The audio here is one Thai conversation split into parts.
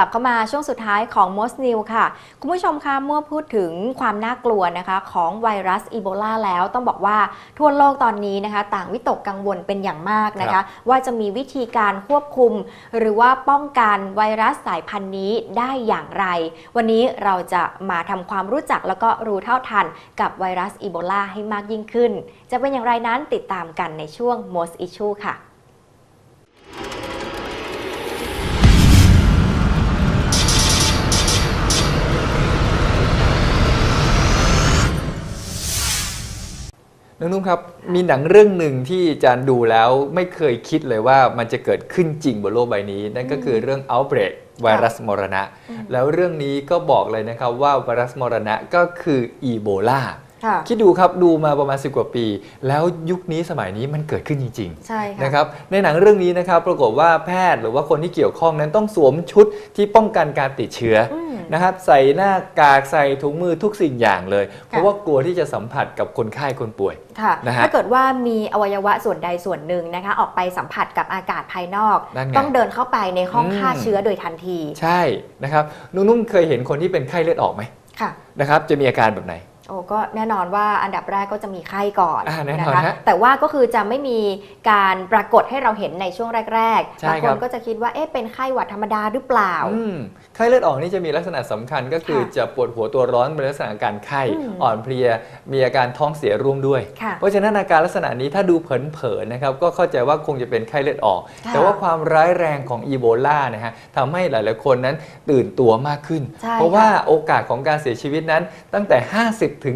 กลับเข้ามาช่วงสุดท้ายของ Most New ค่ะ คุณผู้ชมคะเมื่อพูดถึงความน่ากลัวนะคะของไวรัสอีโบลาแล้วต้องบอกว่าทั่วโลกตอนนี้นะคะ ต่างวิตกกังวลเป็นอย่างมากนะครัคะบว่าจะมีวิธีการควบคุม หรือว่าป้องกันไวรัสสายพันธุ์นี้ได้อย่างไร วันนี้เราจะมาทำความรู้จักแล้วก็รู้เท่าทันกับไวรัสอีโบลาให้มากยิ่งขึ้น จะเป็นอย่างไรนั้นติดตามกันในช่วง Most Issue ค่ะ น้องนุ่มครับ มีหนังเรื่องหนึ่งที่อาจารย์ดูแล้วไม่เคยคิดเลยว่ามันจะเกิดขึ้นจริงบนโลกใบนี้ นั่นก็คือเรื่อง Outbreak ไวรัสมรณะอืมแล้วเรื่องนี้ก็บอกเลยนะครับว่าไวรัสมรณะก็คืออีโบลาค่ะคิดดูครับดูมาประมาณ 10 กว่าปี แล้วยุคนี้สมัยนี้มันเกิดขึ้นจริงๆใช่ค่ะนะครับในหนังเรื่องนี้นะครับปรากฏว่าแพทย์หรือว่าคนที่เกี่ยวข้องนั้นต้องสวมชุดที่ป้องกันการติดเชื้ออม นะครับใส่หน้ากากใส่ถุงมือทุกสิ่งอย่างเลย เพราะว่ากลัวที่จะสัมผัสกับคนไข้คนป่วยค่ะนะฮะถ้าเกิดว่ามีอวัยวะส่วนใดส่วนหนึ่งนะคะ ออกไปสัมผัสกับอากาศภายนอกนั่นไงต้องเดินเข้าไปในห้องอืมฆ่าเชื้อโดยทันที ใช่นะครับนุ่มๆเคยเห็นคนที่เป็นไข้เลือดออกไหมค่ะนะครับจะมีอาการแบบไหน โอ้ก็แน่นอนว่าอันดับแรกก็จะมีไข้ก่อนอ่าแน่นอนนะคะฮะแต่ว่าก็คือจะไม่มีการปรากฏให้เราเห็นในช่วงแรกๆใช่บางคครับนก็จะคิดว่าเอ๊ะเป็นไข้หวัดธรรมดาหรือเปล่า อืมไข้เลือดออกนี่จะมีลักษณะสำคัญก็คือค่ะจะปวดหัวตัวร้อนเป็นลักษณะอาการไข้อืม อ่อนเพลียมีอาการท้องเสียร่วมด้วย ค่ะ เพราะฉะนั้นอาการลักษณะนี้ถ้าดูเผินๆนะครับก็เข้าใจว่าคงจะเป็นไข้เลือดออก ค่ะแต่ว่าความร้ายแรงของอีโบลานะฮะทำให้หลายๆคนนั้นตื่นตัวมากขึ้น ใช่เพราะว่าค่ะโอกาสของการเสียชีวิตนั้นตั้งแต่ 50ถึง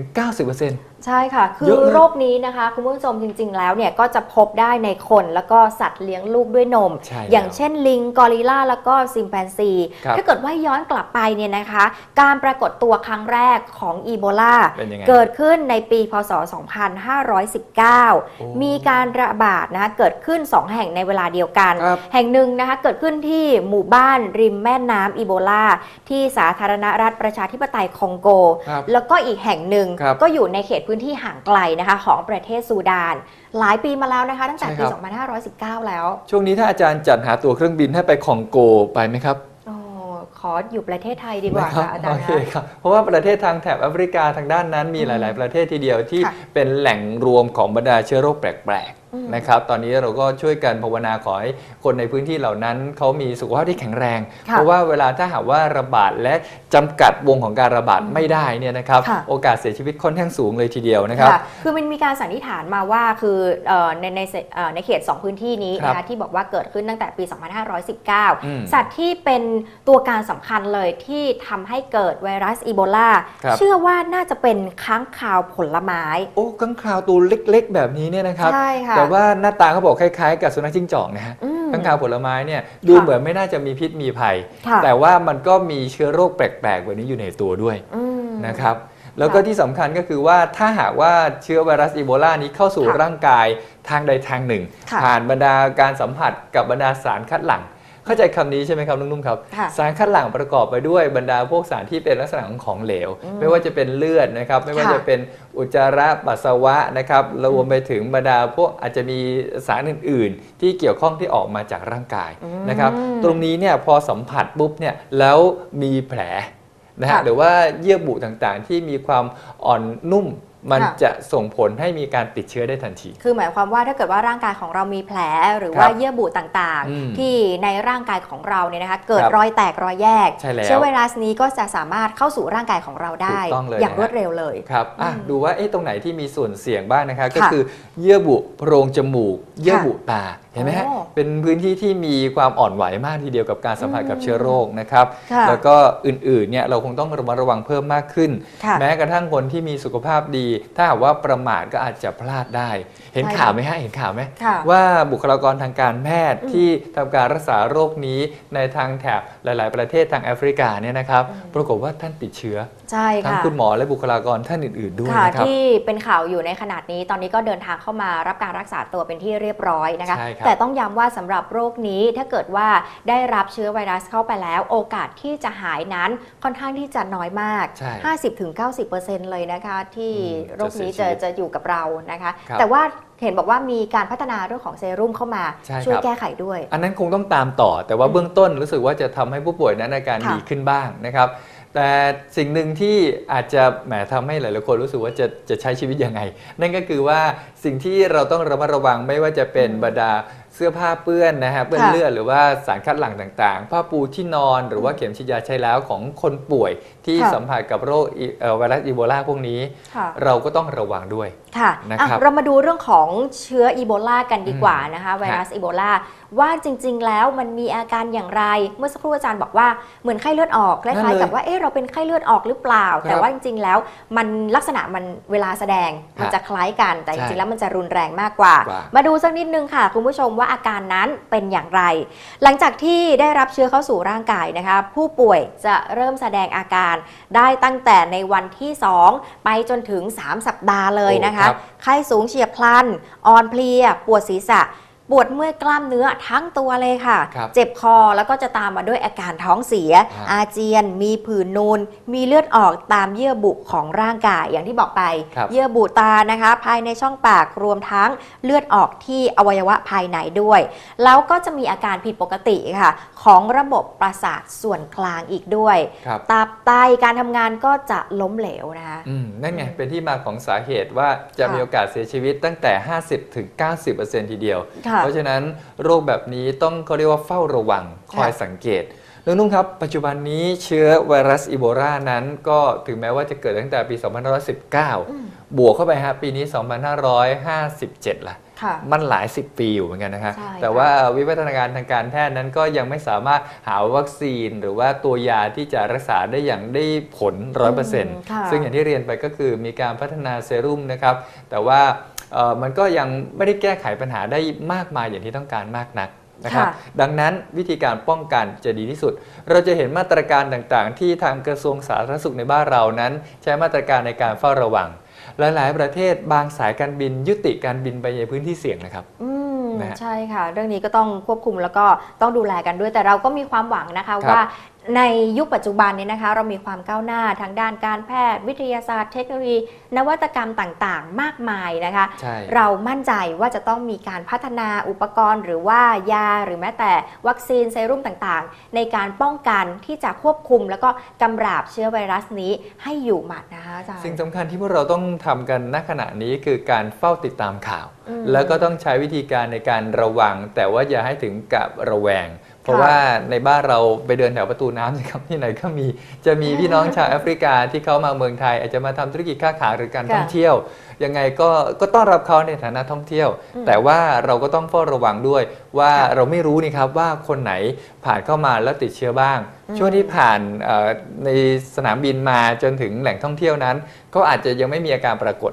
90% ใช่ค่ะ คืเยออะนะ โรคนี้นะคะ คุณผู้ชมจริง ๆ แล้วเนี่ยก็จะพบได้ในคนแล้วก็สัตว์เลี้ยงลูกด้วยนม ใช่อย่างแล้วเช่นลิงกอริลลาแล้วก็ซิมแปนซี ครับถ้าเกิดว่าย้อนกลับไปเนี่ยนะคะ การปรากฏตัวครั้งแรกของอีโบลาเป็นยังไงเกิดขึ้นในปีพศ โอ้2519 มีการระบาดนะคะเกิดขึ้น 2 แห่งในเวลาเดียวกัน ครับ แห่งหนึ่งนะคะเกิดขึ้นที่หมู่บ้านริมแม่น้ำอีโบลาที่สาธารณรัฐประชาธิปไตยคองโก ครับแล้วก็อีกแห่งหนึ่งครับ ก็อยู่ในเขตพื้นที่ห่างไกลนะคะของประเทศซูดาน หลายปีมาแล้วนะคะตั้งแต่ใช่ปีครับ2519 แล้ว ช่วงนี้ถ้าอาจารย์จัดหาตั๋วเครื่องบินให้ไปคองโกไปไหมครับโอ้ขออยู่ประเทศไทยดีกว่านะครับค่ะอาจารโอย์เคนะครับเพราะว่าประเทศทางแถบแอฟริกาทางด้านนั้นมีหลาย ๆ ประเทศทีเดียวที่ค่ะเป็นแหล่งรวมของบรรดาเชื้อโรคแปลกอืมๆ นะครับ ตอนนี้เราก็ช่วยกันภาวนาขอให้คนในพื้นที่เหล่านั้นเขามีสุขภาพที่แข็งแรงค่ะเพราะว่าเวลาถ้าหากว่าระบาดและจำกัดวงของการระบาดไม่ได้เนี่ยนะครับค่ะโอกาสเสียชีวิตค่อนข้างสูงเลยทีเดียวนะครับค่ะคือมันมีการสันนิษฐานมาว่าคือเอ่อในในเอ่อในเขต 2 พื้นที่นี้ครับนะคะที่บอกว่าเกิดขึ้นตั้งแต่ปีอืม2519 สัตว์ที่เป็นตัวการสำคัญเลยที่ทำให้เกิดไวรัสอีโบลาครับเชื่อว่าน่าจะเป็นค้างคาวผลไม้ โอ้กังคราวตัวเล็กๆ แบบนี้เนี่ยนะครับใช่ค่ะแต่ว่าหน้าตาเขาบอกคล้ายๆ กับสุนัขจิ้งจอกนะฮะอืมข้างคาวผลไม้เนี่ยดูค่ะเหมือนไม่น่าจะมีพิษมีภัยค่ะแต่ว่ามันก็มีเชื้อโรคแปลกๆแบบนี้อยู่ในตัวด้วยอืมนะครับแล้วก็ค่ะที่สำคัญก็คือว่าถ้าหากว่าเชื้อไวรัสอีโบลานี้เข้าสู่ค่ะร่างกายทางใดทางหนึ่งค่ะผ่านบรรดาการสัมผัสกับบรรดาสารคัดหลั่ง เข้าใจคำนี้ใช่ไหมครับนุ่มๆครับค่ะสารคัดหลั่งประกอบไปด้วยบรรดาพวกสารที่เป็นลักษณะของของเหลวอืมไม่ว่าจะเป็นเลือดนะครับ ไม่ว่าค่ะจะเป็นอุจจาระปัสสาวะนะครับรวมไปถึงบรรดาพวกอาจจะมีสารอื่น ๆ ที่เกี่ยวข้องที่ออกมาจากร่างกายอืมนะครับ ตรงนี้เนี่ยพอสัมผัสปุ๊บเนี่ยแล้วมีแผลนะฮะค่ะหรือว่าเยื่อบุต่างๆ ที่มีความอ่อนนุ่ม มันค่ะจะส่งผลให้มีการติดเชื้อได้ทันที คือหมายความว่าถ้าเกิดว่าร่างกายของเรามีแผลหรือว่าครับเยื่อบุต่างอืมๆที่ในร่างกายของเราเนี่ยนะคะเกิดครับรอยแตกรอยแยกใช่แล้วเชื้อไวรัสนี้ก็จะสามารถเข้าสู่ร่างกายของเราได้ถูกต้องเลยอย่างนะฮะรวดเร็วเลยครับอะอืมดูว่าเอ๊ะตรงไหนที่มีส่วนเสี่ยงบ้างนะครับก็ค่ะคือเยื่อบุโพรงจมูก เยื่อบุตาเห็นไหมฮะโอ้เป็นพื้นที่ที่มีความอ่อนไหวมากทีเดียวกับการสัมผัสกับอืมเชื้อโรคนะครับค่ะแล้วก็อื่นๆเนี่ยเราคงต้องระมัดระวังเพิ่มมากขึ้นค่ะแม้กระทั่งคนที่มีสุขภาพดีถ้าหากว่าประมาทก็อาจจะพลาดได้ เห็นใช่ข่าวไหมฮะเห็นข่าวไหมค่ะว่าบุคลากรทางการแพทย์อืมที่ทำการรักษาโรคนี้ในทางแถบหลาย ๆ ประเทศทางแอฟริกาเนี่ยนะครับอืมปรากฏว่าท่านติดเชื้อใช่ทั้งค่ะคุณหมอและบุคลากรท่านอื่น ๆ ด้วยค่ะนะครับที่เป็นข่าวอยู่ในขนาดนี้ตอนนี้ก็เดินทางเข้ามารับการรักษาตัวเป็นที่เรียบร้อยนะคะใช่ครับแต่ต้องย้ำว่าสำหรับโรคนี้ถ้าเกิดว่าได้รับเชื้อไวรัสเข้าไปแล้ว โอกาสที่จะหายนั้นค่อนข้างที่จะน้อยมากใช่50-90%เลยนะคะที่อืมโรคนี้จะเสีจะยชีวิตจะอยู่กับเรานะคะครับแต่ว่าเห็นบอกว่ามีการพัฒนาเรื่องของเซรุ่มเข้ามาใช่ช่วยครับแก้ไขด้วย อันนั้นคงต้องตามต่อ แต่ว่าเบื้องต้นรู้สึกว่าจะทำให้ผู้ป่วยนั้นอาการค่ะดีขึ้นบ้างนะครับ แต่สิ่งหนึ่งที่อาจจะแหมทำให้หลายๆคนรู้สึกว่าจะจะใช้ชีวิตยังไง นั่นก็คือว่าสิ่งที่เราต้องระมัดระวังไม่ว่าจะเป็นอืมบรรดา เสื้อผ้าเปื้อนนะฮะเปื้อนค่ะเลือดหรือว่าสารคัดหลั่งต่างๆ ผ้าปูที่นอนหรือว่าเข็มฉีดยาใช้แล้วของคนป่วยที่ค่ะสัมผัสกับโรคอีเอ่อไวรัสอีโบลาพวกนี้ค่ะเราก็ต้องระวังด้วยค่ะนะครับอะเรามาดูเรื่องของเชื้ออีโบลากันดีกว่านะคะไวรัสอีโบลาว่าจริง ๆ แล้วมันมีอาการอย่างไร เมื่อสักครู่อาจารย์บอกว่าเหมือนไข้เลือดออกคนั่นล้ายเลยๆกับว่าเอ๊ะเราเป็นไข้เลือดออกหรือเปล่าครับแต่ว่าจริง ๆ แล้วมันลักษณะมันเวลาแสดงมันฮะจะคล้ายกันแต่จใช่ริงๆแล้วมันจะรุนแรงมากกว่ากว่า มาดูสักนิดนึงค่ะคุณผู้ชมว่าอาการนั้นเป็นอย่างไร หลังจากที่ได้รับเชื้อเข้าสู่ร่างกายนะคะผู้ป่วยจะเริ่มแสดงอาการได้ตั้งแต่ในวันที่ 2 ไปจนถึง 3 สัปดาห์เลยนะคะโอ้ครับไข้สูงเฉียบพลัน อ่อนเพลีย ปวดศีรษะ ปวดเมื่อยกล้ามเนื้อทั้งตัวเลยค่ะ ครับเจ็บคอแล้วก็จะตามมาด้วยอาการท้องเสีย ฮะอาเจียน มีผื่นนูน มีเลือดออกตามเยื่อบุของร่างกายอย่างที่บอกไป ครับ เยื่อบุตานะคะ ภายในช่องปากรวมทั้งเลือดออกที่อวัยวะภายในด้วย แล้วก็จะมีอาการผิดปกติค่ะ ของระบบประสาทส่วนกลางอีกด้วย ครับ ตับไตการทำงานก็จะล้มเหลวนะคะ อืมนั่นไง เป็นที่มาของสาเหตุว่าจะค่ะ มีโอกาสเสียชีวิตตั้งแต่ 50-90%ถึง90%ทีเดียว ค่ะเพราะฉะนั้นโรคแบบนี้ต้องเขาเรียกว่าเฝ้าระวังคอยค่ะสังเกตน้องนุ่งครับ ปัจจุบันนี้เชื้อไวรัสอีโบลานั้นก็ถึงแม้ว่าจะเกิดตั้งแต่ปีอืม2519 บวกเข้าไปฮะปีนี้ 2557ละค่ะมันหลายสิบปีอยู่เหมือนกันนะฮะใช่แต่ค่ะว่าวิวัฒนาการทางการแพทย์นั้นก็ยังไม่สามารถหาวัคซีน หรือว่าตัวยาที่จะรักษาได้อย่างได้ผล 100%ค่ะซึ่งอย่างที่เรียนไปก็คือมีการพัฒนาเซรุ่มนะครับ แต่ว่าเอ่อ มันก็ยังไม่ได้แก้ไขปัญหาได้มากมายอย่างที่ต้องการมากนักนะครับค่ะดังนั้นวิธีการป้องกันจะดีที่สุด เราจะเห็นมาตรการต่างๆ ที่ทางกระทรวงสาธารณสุขในบ้านเรานั้น ใช้มาตรการในการเฝ้าระวัง หลายๆ ประเทศบางสายการบินยุติการบินไปในพื้นที่เสี่ยงนะครับอืมนะฮะใช่ค่ะ เรื่องนี้ก็ต้องควบคุมแล้วก็ต้องดูแลกันด้วย แต่เราก็มีความหวังนะคะครับว่า ในยุคปัจจุบันเนี่ยนะคะ เรามีความก้าวหน้าทางด้านการแพทย์ วิทยาศาสตร์ เทคโนโลยี นวัตกรรมต่างๆ มากมายนะคะใช่เรามั่นใจว่าจะต้องมีการพัฒนาอุปกรณ์ หรือว่ายาหรือแม้แต่วัคซีนเซรุ่มต่างๆ ในการป้องกันที่จะควบคุม แล้วก็กำราบเชื้อไวรัสนี้ให้อยู่หมัดนะคะอาจารย์สิ่งสำคัญที่พวกเราต้องทำกันณขณะนี้คือการเฝ้าติดตามข่าวอืมแล้วก็ต้องใช้วิธีการในการระวัง แต่ว่าอย่าให้ถึงกับระแวง เพราะค่ะว่าในบ้านเราไปเดินแถวประตูน้ำนะครับที่ไหนก็มีจะมีพี่น้องชาวแอฟริกาที่เขามาเมืองไทย อาจจะมาทำธุรกิจค้าขายหรือการค่ะท่องเที่ยว ยังไงก็ก็ต้อนรับเขาในฐานะท่องเที่ยวอืมแต่ว่าเราก็ต้องเฝ้าระวังด้วย ว่าค่ะเราไม่รู้นี่ครับว่าคนไหนผ่านเข้ามาแล้วติดเชื้อบ้างอืมช่วงที่ผ่านเอ่อในสนามบินมาจนถึงแหล่งท่องเที่ยวนั้นก็อาจจะยังไม่มีอาการปรากฏ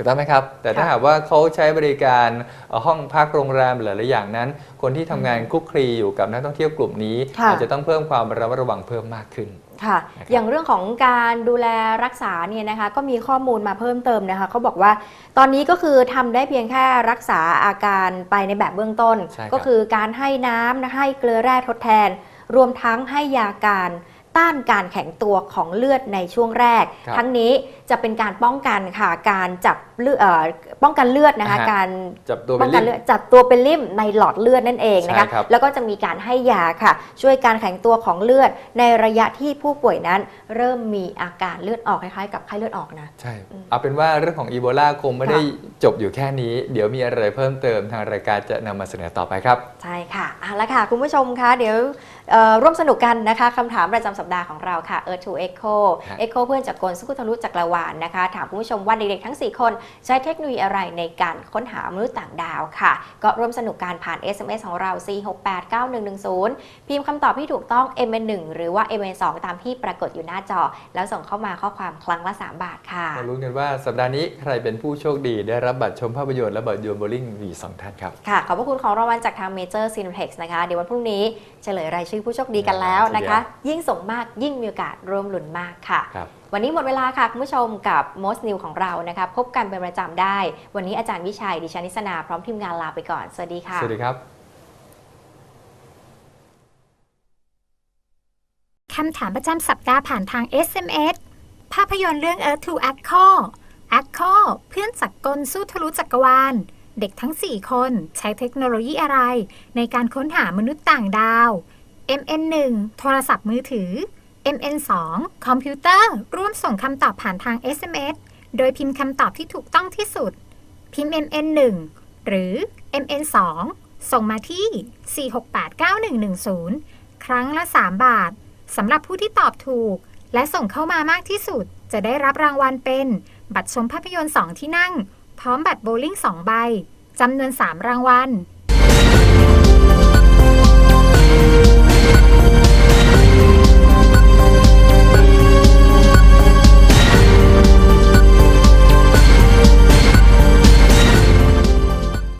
ถูกต้องไหมครับ แต่ถ้าค่ะหากว่าเขาใช้บริการเอ่อห้องพักโรงแรมหลายๆอย่างนั้น คนที่ทำงานคลุกคลีอยู่กับนักท่องเที่ยวกลุ่มนี้ค่ะอาจจะต้องเพิ่มความระมัดระวังเพิ่มมากขึ้นค่ะนะครับอย่างเรื่องของการดูแลรักษาเนี่ยนะคะ ก็มีข้อมูลมาเพิ่มเติมนะคะเขาบอกว่าตอนนี้ก็คือทำได้เพียงแค่รักษาอาการไปในแบบเบื้องต้นใช่ครับก็คือการให้น้ำนะให้เกลือแร่ทดแทน รวมทั้งให้ยาการต้านการแข็งตัวของเลือดในช่วงแรกครับทั้งนี้ จะเป็นการป้องกันค่ะ การจับเลือดเอ่อป้องกันเลือดนะคะอ่าฮะการจับตัวป้เป็อนงลิกันมเลือดจับตัวเป็นริ่มในหลอดเลือดนั่นเองนะคะใช่ครับแล้วก็จะมีการให้ยาค่ะ ช่วยการแข็งตัวของเลือด ในระยะที่ผู้ป่วยนั้น เริ่มมีอาการเลือดออกคล้ายๆกับไข้เลือดออกนะ ใช่อืมเอาเป็นว่าเรื่องของอีโบลาคงไม่ได้จบอยู่แค่นี้ เดี๋ยวมีอะไรเพิ่มเติมทางรายการจะนำมาเสนอต่อไปครับ ใช่ค่ะเอาละค่ะคุณผู้ชมคะเดี๋ยวเอ่อร่วมสนุกกันนะคะคำถามประจำสัปดาห์ของเราค่ะ Earth to Echo ฮะ Echo เพื่อนจากกลสุขุทะลุจักรวาลนะคะ ถามคุณผู้ชมว่าเด็กๆทั้ง 4 คนใช้เทคโนโลยีอะไรในการค้นหามนุษย์ต่างดาวค่ะ ก็ร่วมสนุกการผ่าน SMS ของเรา 4689110 พิมพ์คำตอบที่ถูกต้อง MN1 หรือว่า MN2 ตามที่ปรากฏอยู่หน้าจอ แล้วส่งเข้ามาข้อความครั้งละ 3 บาทค่ะมาลุ้นกันว่าสัปดาห์นี้ใครเป็นผู้โชคดีได้รับบัตรชมภาพยนตร์และบัตรโยนโบลิ่งมีสองท่านครับค่ะขอบพระคุณของรางวัลจากทาง Major Cineplex นะคะเดี๋ยววันพรุ่งนี้เฉลยรายชื่อผู้โชคดีกันแล้วนะคะ ยิ่งส่งมากยิ่งมีโอกาสร่วมลุ้นมากค่ะครับ วันนี้หมดเวลาค่ะ คุณผู้ชมกับ Most New ของเรานะคะพบกันเป็นประจำได้ วันนี้อาจารย์วิชัยดิฉันนิสนาพร้อมทีมงานลาไปก่อน สวัสดีค่ะ สวัสดีครับคำถามประจำสัปดาห์ผ่านทาง SMS ภาพยนตร์เรื่อง Earth to Echo a c c o เพื่อนจักรกลสู้ทะลุจักรวาล เด็กทั้ง 4 คนใช้เทคโนโลยีอะไร ในการค้นหามนุษย์ต่างดาว MN1 โทรศัพท์มือถือ MN2 คอมพิวเตอร์ร่วมส่งคำตอบผ่านทาง SMS โดยพิมพ์คำตอบที่ถูกต้องที่สุด พิมพ์ MN1 หรือ MN2 ส่งมาที่ 4689110 ครั้งละ 3 บาทสำหรับผู้ที่ตอบถูก และส่งเข้ามามากที่สุด จะได้รับรางวัลเป็น บัตรชมภาพยนตร์ 2 ที่นั่ง พร้อมบัตรโบว์ลิ่ง 2 ใบจำนวน 3 รางวัล